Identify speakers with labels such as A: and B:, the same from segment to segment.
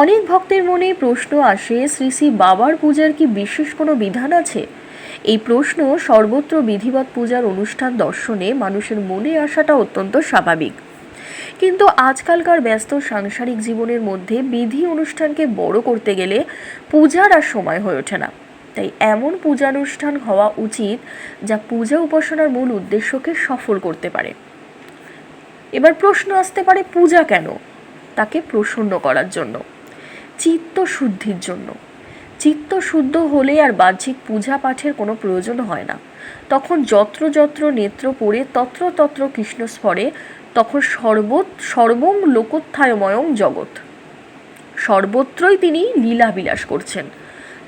A: অনেক ভক্তের মনে প্রশ্ন আসে, শ্রী শ্রী বাবার পূজার কি বিশেষ কোনো বিধান আছে? এই প্রশ্ন সর্বত্র বিধিবৎ পূজার অনুষ্ঠান দর্শনে মানুষের মনে আসাটা অত্যন্ত স্বাভাবিক। কিন্তু আজকালকার ব্যস্ত সাংসারিক জীবনের মধ্যে বিধি অনুষ্ঠানকে বড় করতে গেলে পূজার আর সময় হয়ে ওঠে না। তাই এমন পূজানুষ্ঠান হওয়া উচিত যা পূজা উপাসনার মূল উদ্দেশ্যকে সফল করতে পারে। এবার প্রশ্ন আসতে পারে, পূজা কেন? তাকে প্রসন্ন করার জন্য। চিত্ত শুদ্ধির জন্য। চিত্ত শুদ্ধ হলে আর বাহ্যিক পূজা পাঠের কোনো প্রয়োজন হয় না। তখন যত্র যত্র নেত্র পড়ে তত্র তত্র কৃষ্ণ স্ফরে তখন সর্বত সর্বং লোকোত্থায়ময়ং জগৎ। সর্বত্রই তিনি লীলা বিলাস করছেন।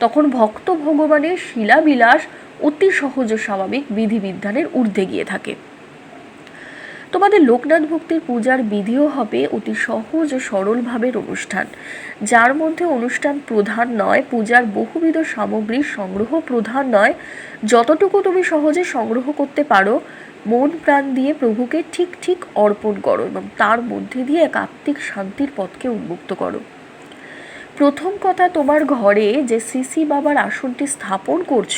A: তখন ভক্ত ভগবানের শিলাবিলাস অতি সহজ স্বাভাবিক বিধিবিধানের ঊর্ধ্বে গিয়ে থাকে। তোমাদের লোকনাথ ভক্তির পূজার বিধিও হবে অতি সহজ ও সরল ভাবের অনুষ্ঠান। যার মধ্যে অনুষ্ঠান প্রধান নয়, পূজার বহুবিধ সামগ্রীর সংগ্রহ প্রধান নয়। যতটুকু তুমি সহজে সংগ্রহ করতে পারো, মন প্রাণ দিয়ে প্রভুকে ঠিক ঠিক অর্পণ করো এবং তার মধ্যে দিয়ে এক আত্মিক শান্তির পথকে উন্মুক্ত করো। প্রথম কথা তোমার ঘরে যে সিসি বাবার আসনটি স্থাপন করছ,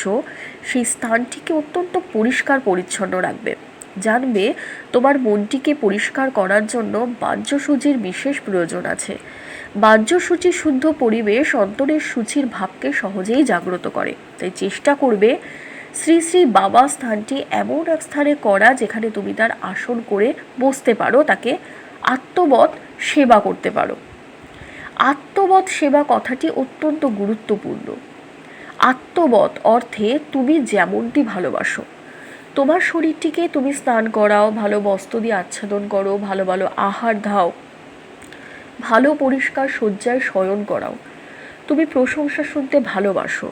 A: সেই স্থানটিকে অত্যন্ত পরিষ্কার পরিচ্ছন্ন রাখবে। জানবে তোমার মনটিকে পরিষ্কার করার জন্য বাহ্যসূচির বিশেষ প্রয়োজন আছে। বাহ্যসূচি শুদ্ধ পরিবেশ অন্তরের সূচির ভাবকে সহজেই জাগ্রত করে। তাই চেষ্টা করবে শ্রী শ্রী বাবা স্থানটি এমন এক স্থানে করা যেখানে তুমি তার আসন করে বসতে পারো, তাকে আত্মবৎ সেবা করতে পারো। আত্মবৎ সেবা কথাটি অত্যন্ত গুরুত্বপূর্ণ। আত্মবৎ অর্থে তুমি যেমনটি ভালোবাসো। তোমার শরীরটিকে তুমি স্নান করাও, ভালো বস্ত্র দিয়ে আচ্ছাদন করো, ভালো ভালো আহার দাও, ভালো পরিষ্কার শয্যায় শয়ন করাও। তুমি প্রশংসা শুনতে ভালোবাসো।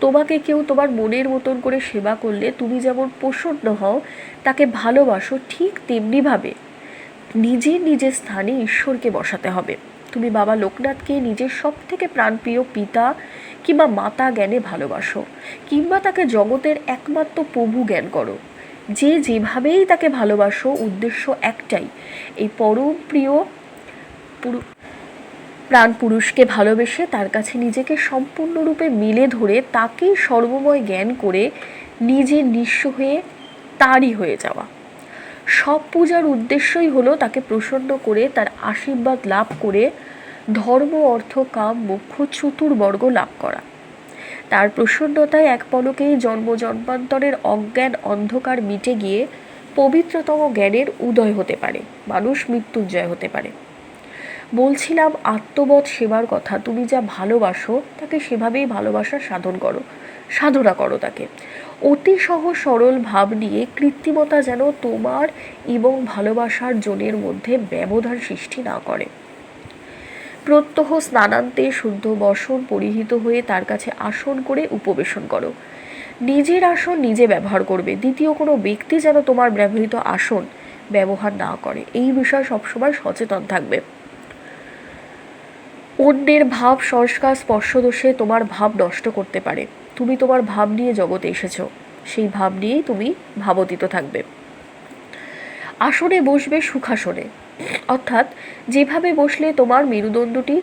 A: তোমাকে কেউ তোমার মনের মতন করে সেবা করলে তুমি যেমন প্রসন্ন হও, তাকে ভালোবাসো ঠিক তেমনিভাবে। নিজের নিজের স্থানে ঈশ্বরকে বসাতে হবে। তুমি বাবা লোকনাথকে নিজের সব থেকে প্রাণপ্রিয় পিতা কিংবা মাতা জ্ঞানে ভালোবাসো, কিংবা তাকে জগতের একমাত্র প্রভু জ্ঞান করো। যে যেভাবেই তাকে ভালোবাসো, উদ্দেশ্য একটাই, এই পরম প্রিয় পুরু, প্রাণ পুরুষকে ভালোবেসে তার কাছে নিজেকে সম্পূর্ণরূপে মিলে ধরে তাকেই সর্বময় জ্ঞান করে নিজে নিঃস্ব হয়ে তারই হয়ে যাওয়া। সব পূজার উদ্দেশ্যই হলো তাকে প্রসন্ন করে, তার আশীর্বাদ লাভ করে ধর্ম, অর্থ, কাম, মোক্ষ চতুর্বর্গ লাভ করা। তার প্রসন্নতায় এক পলকেই জন্ম জন্মান্তরের অজ্ঞান অন্ধকার মিটে গিয়ে পবিত্রতম জ্ঞানের উদয় হতে পারে, মানুষ মৃত্যুঞ্জয় হতে পারে। বলছিলাম, আত্মবোধ সেবার কথা, তুমি যা ভালোবাসো, তাকে সেভাবেই ভালোবাসার সাধন করো, সাধনা করো তাকে। অতি সহজ সরল ভাব নিয়ে কৃত্রিমতা যেন তোমার এবং ভালোবাসার জনের মধ্যে ব্যবধান সৃষ্টি না করে। প্রত্যহ স্নানান্তে শুদ্ধ বসন পরিহিত হয়ে তার কাছে আসন করে উপবেশন করো। নিজের আসন নিজে ব্যবহার করবে। দ্বিতীয় কোনো ব্যক্তি যেন তোমার ব্যবহৃত আসন ব্যবহার না করে। এই বিষয়ে সবসময় সচেতন থাকবে। অন্যের ভাব, সংস্কার স্পর্শদোষে তোমার ভাব নষ্ট করতে পারে। তুমি তোমার ভাব নিয়ে জগতে এসেছ। সেই ভাব নিয়েই তুমি ভাবতীত থাকবে। আসনে বসবে সুখাসনে অর্থাৎ যেভাবে বসলে তোমার মেরুদণ্ডটি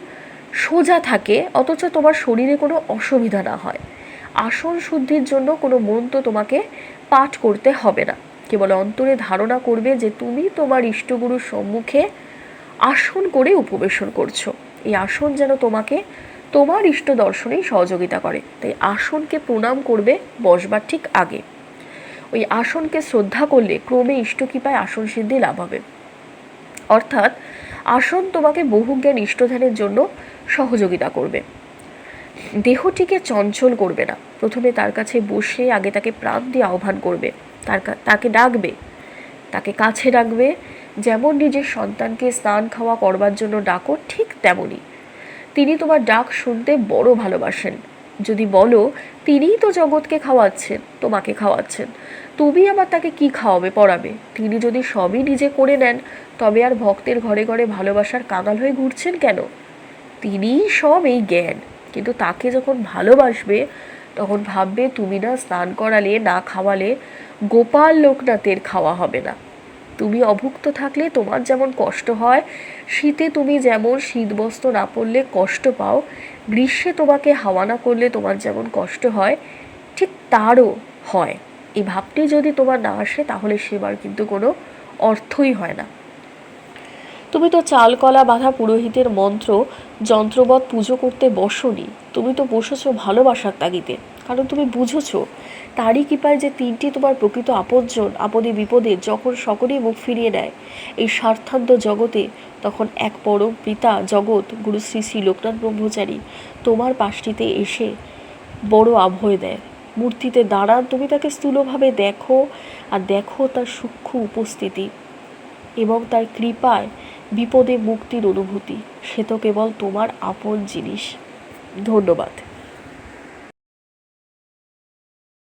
A: সোজা থাকে, অথচ তোমার শরীরে কোনো অসুবিধা না হয়। আসন শুদ্ধির জন্য কোনো মন্ত্র তোমাকে পাঠ করতে হবে না। কেবল অন্তরে ধারণা করবে যে তুমি তোমার ইষ্টগুরুর সম্মুখে আসন করে উপবেশন করছ। এই আসন যেন তোমাকে তোমার ইষ্ট দর্শনেই সহযোগিতা করে। তাই আসনকে প্রণাম করবে বসবার ঠিক আগে। ওই আসনকে শ্রদ্ধা করলে ক্রমে ইষ্টকৃপায় আসন সিদ্ধি লাভ হবে। অর্থাৎ আসন তোমাকে বহুজ্ঞান ইষ্টধ্যানের জন্য সহযোগিতা করবে। দেহটিকে চঞ্চল করবে না। প্রথমে তার কাছে বসে আগে তাকে প্রাণ দিয়ে আহ্বান করবে। তার তাকে ডাকবে। তাকে কাছে ডাকবে। যেমন নিজের সন্তানকে স্নান খাওয়া করবার জন্য ডাকো, ঠিক তেমনই। তিনি তোমার ডাক শুনতে বড় ভালোবাসেন। যদি বলো, তিনিই তো জগৎকে খাওয়াচ্ছেন, তোমাকে খাওয়াচ্ছেন। তুমি আবার তাকে কি খাওয়াবে, পড়াবে? তিনি যদি সবই নিজে করে নেন, তবে আর ভক্তের ঘরে ঘরে ভালোবাসার কাঙাল হয়ে ঘুরছেন কেন? তিনিই সব এই জ্ঞান। কিন্তু তাকে যখন ভালোবাসবে, তখন ভাববে, তুমি না স্নান করালে, না খাওয়ালে গোপাল লোকনাথের খাওয়া হবে না। তুমি অভুক্ত থাকলে তোমার যেমন কষ্ট হয়, শীতে তুমি যেমন শীতবস্ত্র না পরলে কষ্ট পাও, গ্রীষ্মে তোমাকে হাওয়া না করলে তোমার যেমন কষ্ট হয়, ঠিক তারও হয়। এই ভাবটি যদি তোমার না আসে, তাহলে সেবার কিন্তু কোনো অর্থই হয় না। তুমি তো চালকলা বাঁধা পুরোহিতের মন্ত্র, যন্ত্রবৎ পুজো করতে বসনি, তুমি তো বসেছো ভালোবাসার তাগিতে কারণ তুমি বুঝেছ, তারই কৃপায় যে তিনটি তোমার প্রকৃত আপদজন আপদে বিপদে যখন সকলেই মুখ ফিরিয়ে নেয়, এই স্বার্থান্ত জগতে তখন এক পরম পিতা জগৎ, গুরু শ্রী শ্রী লোকনাথ ব্রহ্মচারী তোমার পাশটিতে এসে বড় আভয় দেয়। মূর্তিতে দাঁড়ান, তুমি তাকে স্থূলভাবে দেখো আর দেখো তার সূক্ষ্ম উপস্থিতি এবং তার কৃপায় বিপদে মুক্তির অনুভূতি। সে তো কেবল তোমার আপন জিনিস। ধন্যবাদ।